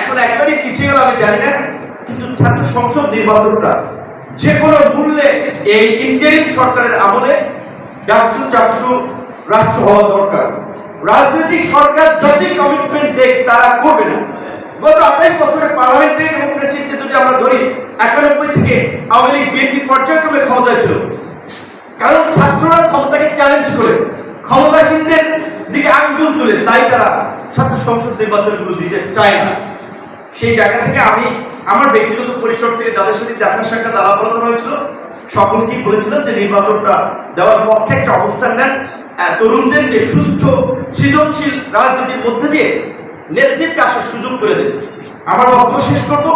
এখন একবারই পিছিয়ে আমি জানি না, কিন্তু ছাত্র সংসদ নির্বাচনটা যে কোনো মূল্যে এই ইন্টারিম সরকারের আমলে ডাকসু, চাকসু রাষ্ট্র হওয়া দরকার। রাজনৈতিক সরকার যতই কমিটমেন্ট দেখ তারা করবে না। গত আঠাইশ বছরের পার্লামেন্টারি ডেমোক্রেসিতে যদি আমরা ধরি, একানব্বই থেকে আওয়ামী লীগ, বিএনপি পর্যায়ক্রমে ক্ষমতায় ছিল। কারণ ছাত্ররা ক্ষমতাকে চ্যালেঞ্জ করে, ক্ষমতাসীনদের দিকে আঙ্গুল তুলে, তাই তারা ছাত্র সংসদ নির্বাচনগুলো দিতে চায় না। সেই জায়গা থেকে আমি আমার ব্যক্তিগত পরিসর থেকে যাদের সাথে দেখা সাক্ষাৎ, আলাপ হয়েছিল, সকলকেই বলেছিলাম যে নির্বাচনটা দেওয়ার পক্ষে একটা অবস্থান নেন। তরুণদেরকে সুস্থ, সৃজনশীল রাজনীতির মধ্যে দিয়ে নেতৃত্বে আসার সুযোগ করে দেন। আমার বক্তব্য শেষ করব।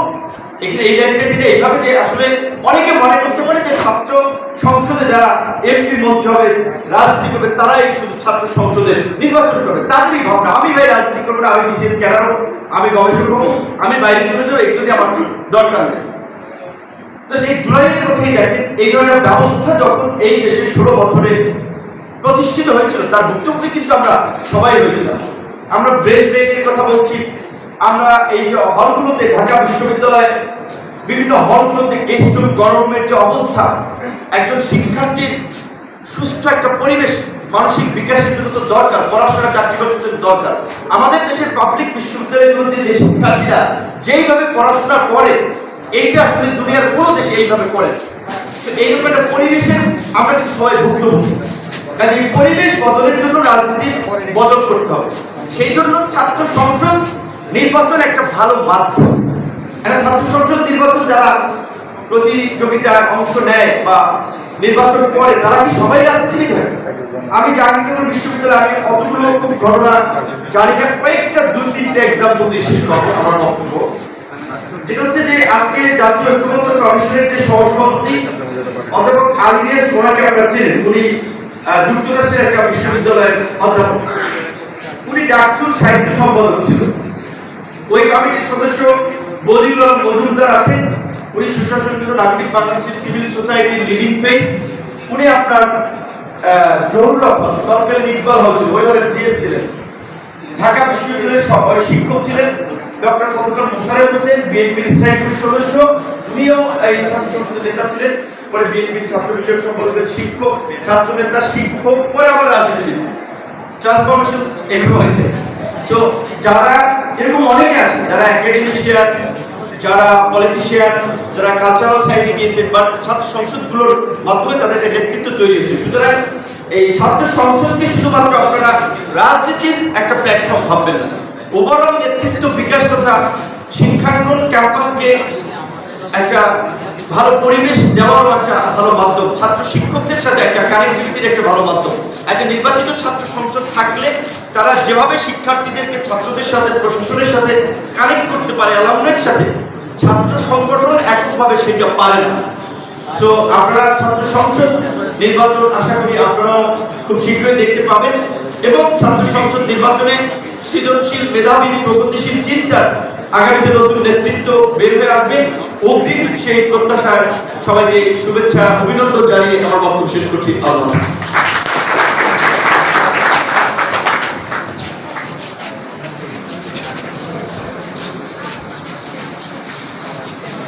এখানে এই লাইনটা এইভাবে যে আসলে অনেকে মনে যারা এমপি মন্ত্রী হবে, রাজনীতি করবে, তারাই শুধু ছাত্র সংসদে নির্বাচন করবে। তাদেরই ভাবনা। আমি ভাই রাজনীতি করব না, আমি বিশেষ আমি গবেষক আমি বাইরে চলে যাব, এগুলো দিয়ে আমার দরকার নেই। তো সেই জুলাইয়ের কথাই দেখেন, এই ধরনের ব্যবস্থা যখন এই দেশে ষোলো বছরে প্রতিষ্ঠিত হয়েছিল, তার ভুক্তভোগী কিন্তু আমরা সবাই হয়েছিলাম। আমরা ব্রেন ব্রেনের কথা বলছি। আমরা এই হলগুলোতে ঢাকা বিশ্ববিদ্যালয়ে বিভিন্ন হলগুলোতে গ্রীষ্ম গরমের যে অবস্থা। একজন শিক্ষার্থীর সুস্থ একটা পরিবেশ, মানসিক বিকাশের জন্য তো দরকার, পড়াশোনা, চাকরি করতে দরকার। আমাদের দেশের পাবলিক বিশ্ববিদ্যালয়গুলোতে যে শিক্ষার্থীরা যেইভাবে পড়াশোনা করে, এইটা আসলে দুনিয়ার কোনো দেশে এইভাবে করে তো এইরকম একটা পরিবেশের আমরা কিন্তু সবাই ভুক্তভোগী। কাজে এই পরিবেশ বদলের জন্য রাজনীতি বদল করতে হবে। সেই জন্য ছাত্র সংসদ নির্বাচন একটা ভালো মাধ্যম। একটা ছাত্র যারা প্রতিযোগিতায় অংশ নেয় বা নির্বাচন করে, তারা কি সবাই রাজনীতিবিদ হয়? আমি জাহাঙ্গীরনগর বিশ্ববিদ্যালয়ে আমি কতগুলো খুব ঘটনা জানি না, কয়েকটা দুই তিনটা এক্সাম্পল দিয়ে শেষ করব, আমার বক্তব্য। যেটা হচ্ছে যে আজকে জাতীয় ঐক্যমত্য কমিশনের যে সহসভাপতি অধ্যাপক আলিনিয়াস মোনাকে আপনারা চেনেন উনি যুক্তরাষ্ট্রের একটা বিশ্ববিদ্যালয়ের অধ্যাপক। উনি ডাকসুর সাহিত্য সম্পাদক ছিল ওই কমিটির সদস্য বদিউল মজুমদার আছেন। উনি সুশাসন কিন্তু নাগরিক বাংলাদেশের সিভিল সোসাইটির লিভিং ফেস। উনি আপনার তৎকালীন ইকবাল জিএস ছিলেন। ঢাকা বিশ্ববিদ্যালয়ের শিক্ষক ছিলেন, ডক্টর ফজলুল মোশাররফ হোসেন, বিএনপির স্থায়ী সদস্য, উনিও এই ছাত্র সংসদের নেতা ছিলেন। পরে বিএনপির ছাত্র বিষয়ক সম্পাদকের শিক্ষক, ছাত্র নেতা, শিক্ষক, পরে আবার রাজনীতিবিদ। ট্রান্সফরমেশন এভাবে হয়েছে। তো যারা, এরকম অনেকে আছে, যারা একাডেমিশিয়ান যারা পলিটিশিয়ান যারা কালচারাল সাইডে গিয়েছেন বা ছাত্র সংসদগুলোর মাধ্যমে তাদের একটা নেতৃত্ব তৈরি হয়েছে। সুতরাং এই ছাত্র সংসদকে শুধুমাত্র আপনারা রাজনীতির একটা প্ল্যাটফর্ম ভাববেন না। ওভারঅল নেতৃত্ব বিকাশ তথা শিক্ষাঙ্গন ক্যাম্পাসকে একটা ভালো পরিবেশ দেওয়ারও একটা ভালো মাধ্যম। ছাত্র শিক্ষকদের সাথে একটা কানেক্টিভিটির একটা ভালো মাধ্যম। একটা নির্বাচিত ছাত্র সংসদ থাকলে তারা যেভাবে শিক্ষার্থীদেরকে, ছাত্রদের সাথে, প্রশাসনের সাথে কানেক্ট করতে পারে অ্যালামনের সাথে ছাত্র সংগঠন এককভাবে সেটা পারে না। সো আপনারা ছাত্র সংসদ নির্বাচন আশা করি আপনারাও খুব শীঘ্রই দেখতে পাবেন এবং ছাত্র সংসদ নির্বাচনে সৃজনশীল, মেধাবী, প্রগতিশীল, চিন্তার আগামীতে নতুন নেতৃত্ব বের হয়ে আসবে। অগ্রিম সেই প্রত্যাশায় সবাইকে শুভেচ্ছা, অভিনন্দন জানিয়ে আমার বক্তব্য শেষ করছি। আল্লাহ।